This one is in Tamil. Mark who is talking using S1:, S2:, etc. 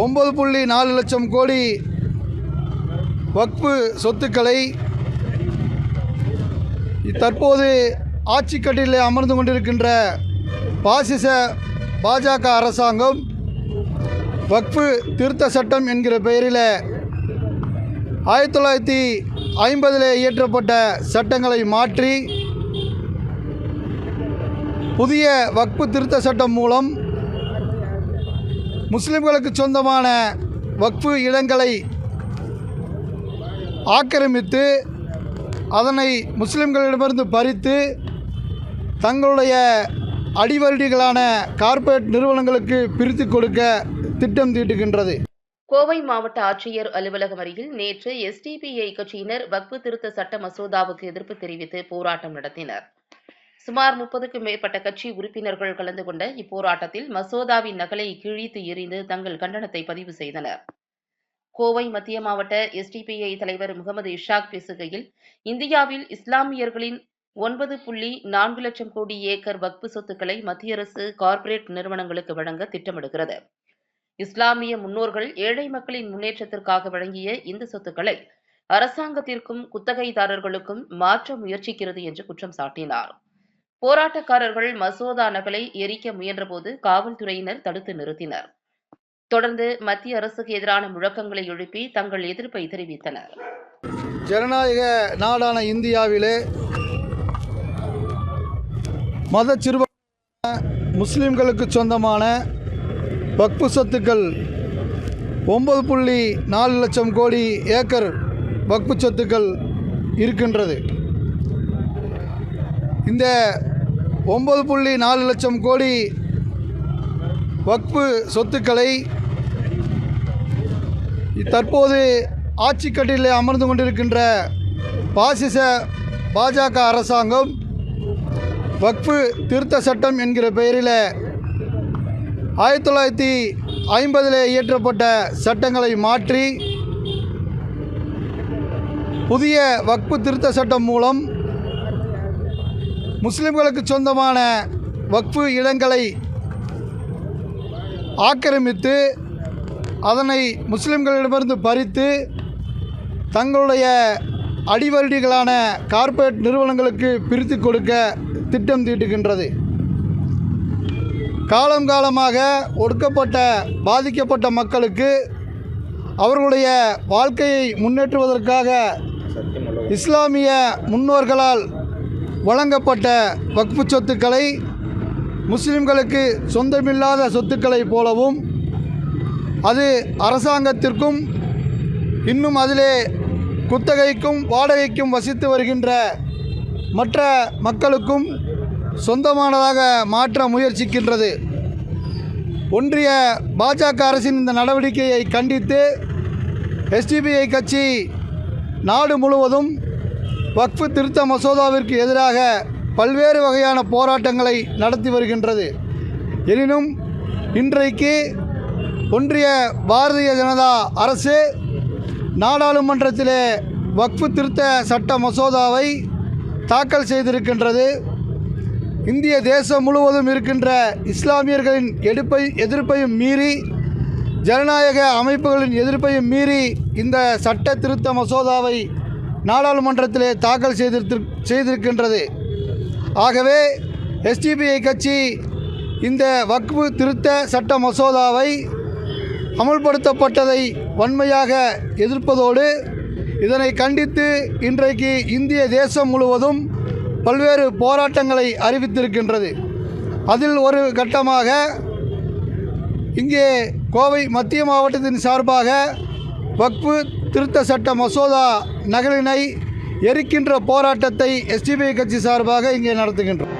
S1: ஒம்பது புள்ளி நாலு லட்சம் கோடி வக்ஃபு சொத்துக்களை தற்போது ஆட்சிக்கட்டிலே அமர்ந்து கொண்டிருக்கின்ற பாசிச பாஜக அரசாங்கம் வக்ஃபு திருத்த சட்டம் என்கிற பெயரில் ஆயிரத்தி தொள்ளாயிரத்தி ஐம்பதில் இயற்றப்பட்ட சட்டங்களை மாற்றி புதிய வக்ஃபு திருத்த சட்டம் மூலம் முஸ்லிம்களுக்கு சொந்தமான வக்ஃபு இடங்களை ஆக்கிரமித்து அதனை முஸ்லிம்களிடமிருந்து பறித்து தங்களுடைய அடிவருடிகளான கார்ப்பரேட் நிறுவனங்களுக்கு பிரித்து கொடுக்க திட்டம் தீட்டுகின்றது.
S2: கோவை மாவட்ட ஆட்சியர் அலுவலகம் அருகில் நேற்று எஸ்டிபிஐ கட்சியினர் வக்பு திருத்த சட்ட மசோதாவுக்கு எதிர்ப்பு தெரிவித்து போராட்டம் நடத்தினர். சுமார் முப்பதுக்கும் மேற்பட்ட கட்சி உறுப்பினர்கள் கலந்து கொண்ட இப்போராட்டத்தில் மசோதாவின் நகலை கிழித்து எறிந்து தங்கள் கண்டனத்தை பதிவு செய்தனர். கோவை மத்திய மாவட்ட எஸ்டிபிஐ தலைவர் முகமது இஷாக் பேசுகையில் இந்தியாவில் இஸ்லாமியர்களின் ஒன்பது புள்ளி நான்கு லட்சம் கோடி ஏக்கர் வக்பு சொத்துக்களை மத்திய அரசு கார்ப்பரேட் நிறுவனங்களுக்கு வழங்க திட்டமிடுகிறது. இஸ்லாமிய முன்னோர்கள் ஏழை மக்களின் முன்னேற்றத்திற்காக வழங்கிய இந்த சொத்துக்களை அரசாங்கத்திற்கும் குத்தகைதாரர்களுக்கும் மாற்ற முயற்சிக்கிறது என்று குற்றம் சாட்டினார். போராட்டக்காரர்கள் மசோதா நகலை எரிக்க முயன்றபோது காவல்துறையினர் தடுத்து நிறுத்தினர். தொடர்ந்து மத்திய அரசுக்கு எதிரான முழக்கங்களை எழுப்பி தங்கள் எதிர்ப்பை தெரிவித்தனர்.
S1: ஜனநாயக நாடான இந்தியாவிலே மத சிறுப முஸ்லிம்களுக்கு சொந்தமான வக்பு சொத்துக்கள் ஒம்பது புள்ளி நாலு லட்சம் கோடி ஏக்கர் வக்பு சொத்துக்கள் இருக்கின்றது. இந்த ஒம்பது புள்ளி நாலு லட்சம் கோடி வக்பு சொத்துக்களை தற்போது ஆட்சி கட்டிலே அமர்ந்து கொண்டிருக்கின்ற பாசிச பாஜக அரசாங்கம் வக்ஃபு திருத்த சட்டம் என்கிற பெயரில் ஆயிரத்தி தொள்ளாயிரத்தி ஐம்பதில் இயற்றப்பட்ட சட்டங்களை மாற்றி புதிய வக்ஃபு திருத்த சட்டம் மூலம் முஸ்லிம்களுக்கு சொந்தமான வக்ஃபு இடங்களை ஆக்கிரமித்து அதனை முஸ்லிம்களிடமிருந்து பறித்து தங்களுடைய அடிவருடிகளான கார்ப்பரேட் நிறுவனங்களுக்கு பிரித்து கொடுக்க திட்டம் தீட்டுகின்றது. காலம் காலமாக ஒடுக்கப்பட்ட பாதிக்கப்பட்ட மக்களுக்கு அவர்களுடைய வாழ்க்கையை முன்னேற்றுவதற்காக இஸ்லாமிய முன்னோர்களால் வழங்கப்பட்ட வக்ஃபு சொத்துக்களை முஸ்லிம்களுக்கு சொந்தமில்லாத சொத்துக்களைப் போலவும் அது அரசாங்கத்திற்கும் இன்னும் அதிலே குத்தகைக்கும் வாடகைக்கும் வசித்து வருகின்ற மற்ற மக்களுக்கும் சொந்தமானதாக மாற்ற முயற்சிக்கின்றது. ஒன்றிய பாஜக அரசின் இந்த நடவடிக்கையை கண்டித்து எஸ்டிபிஐ கட்சி நாடு முழுவதும் வக்ஃபு திருத்த மசோதாவிற்கு எதிராக பல்வேறு வகையான போராட்டங்களை நடத்தி வருகின்றது. எனினும் இன்றைக்கு ஒன்றிய பாரதிய ஜனதா அரசு நாடாளுமன்றத்திலே வக்ஃபு திருத்த சட்ட மசோதாவை தாக்கல் செய்திருக்கின்றது. இந்திய தேசம் முழுவதும் இருக்கின்ற இஸ்லாமியர்களின் எடுப்பை எதிர்ப்பையும் மீறி ஜனநாயக அமைப்புகளின் எதிர்ப்பையும் மீறி இந்த சட்ட திருத்த மசோதாவை நாடாளுமன்றத்திலே தாக்கல் செய்திருத்து செய்திருக்கின்றது. ஆகவே எஸ்டிபிஐ கட்சி இந்த வக்பு திருத்த சட்ட மசோதாவை அமுல்படுத்தப்பட்டதை வன்மையாக எதிர்ப்பதோடு இதனை கண்டித்து இன்றைக்கு இந்திய தேசம் முழுவதும் பல்வேறு போராட்டங்களை அறிவித்திருக்கின்றது. அதில் ஒரு கட்டமாக இங்கே கோவை மத்திய மாவட்டத்தின் சார்பாக வக்பு திருத்த சட்ட மசோதா நகலினை எரிக்கின்ற போராட்டத்தை எஸ்டிபிஐ கட்சி சார்பாக இங்கே நடத்துகின்றோம்.